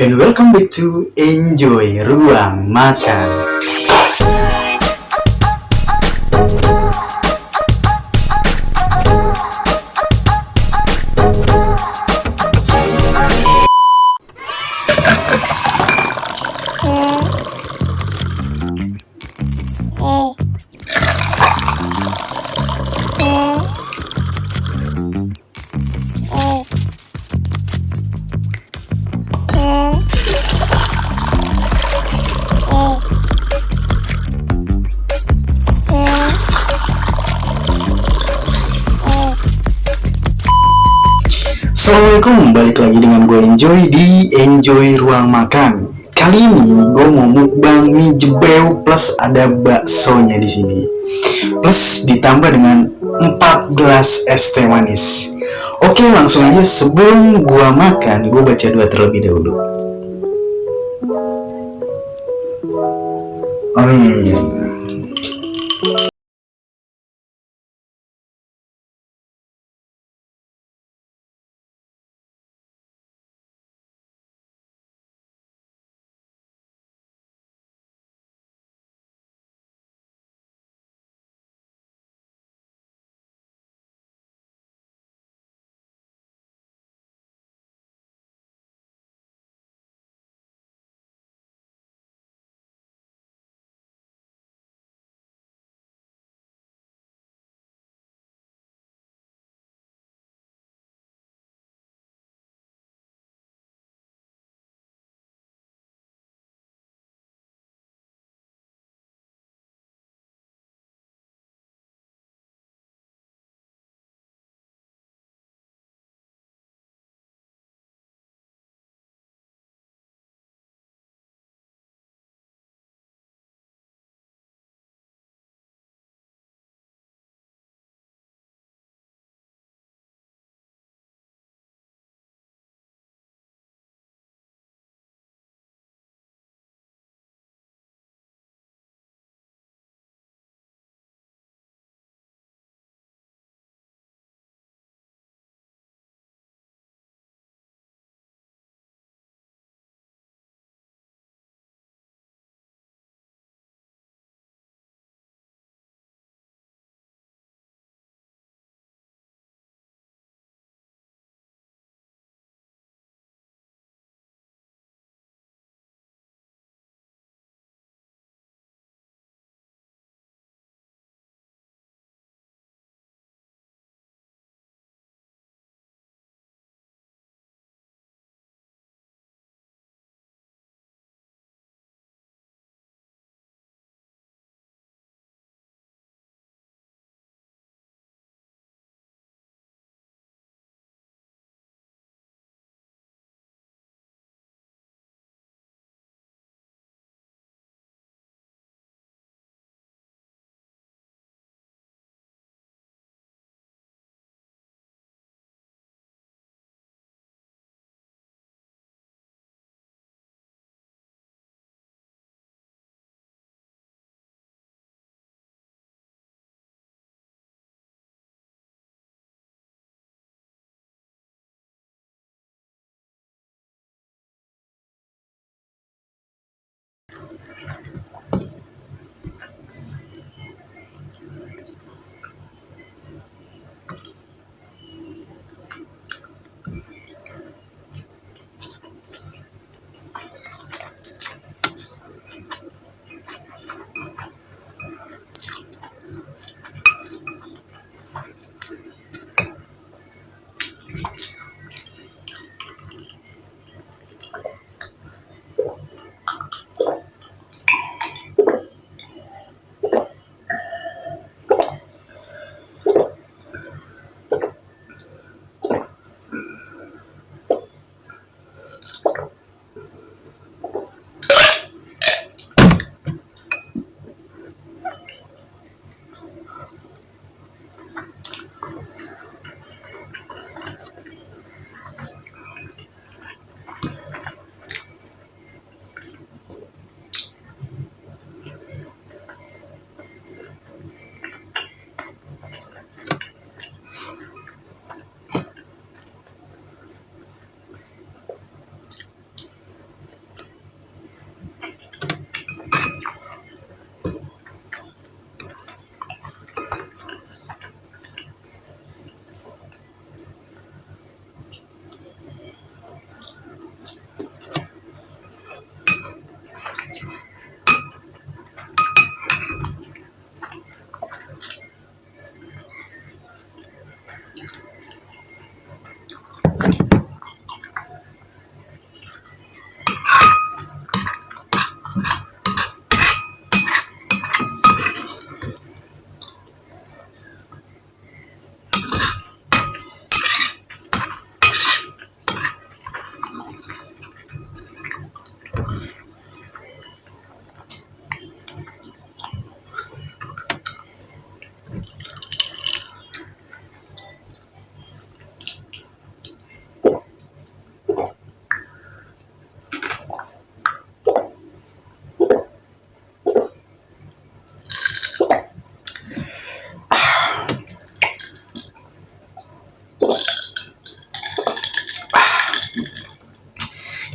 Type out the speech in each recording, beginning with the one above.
and welcome back to Enjoy Ruang Makan. Assalamualaikum, balik lagi dengan gue Enjoy di Enjoy Ruang Makan. Kali ini gue mau mukbang mie jebeu plus ada baksonya di sini. Plus ditambah dengan 4 gelas es teh manis. Oke, langsung aja sebelum gue makan, gue baca dua terlebih dahulu. Amin.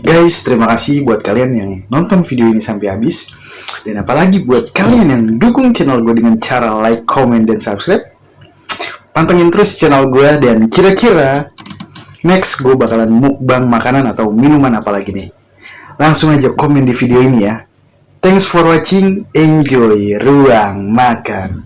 Guys, terima kasih buat kalian yang nonton video ini sampai habis. Dan apalagi buat kalian yang dukung channel gue dengan cara like, comment, dan subscribe. Pantengin terus channel gue dan kira-kira next gue bakalan mukbang makanan atau minuman apa lagi nih. Langsung aja komen di video ini ya. Thanks for watching, enjoy ruang makan.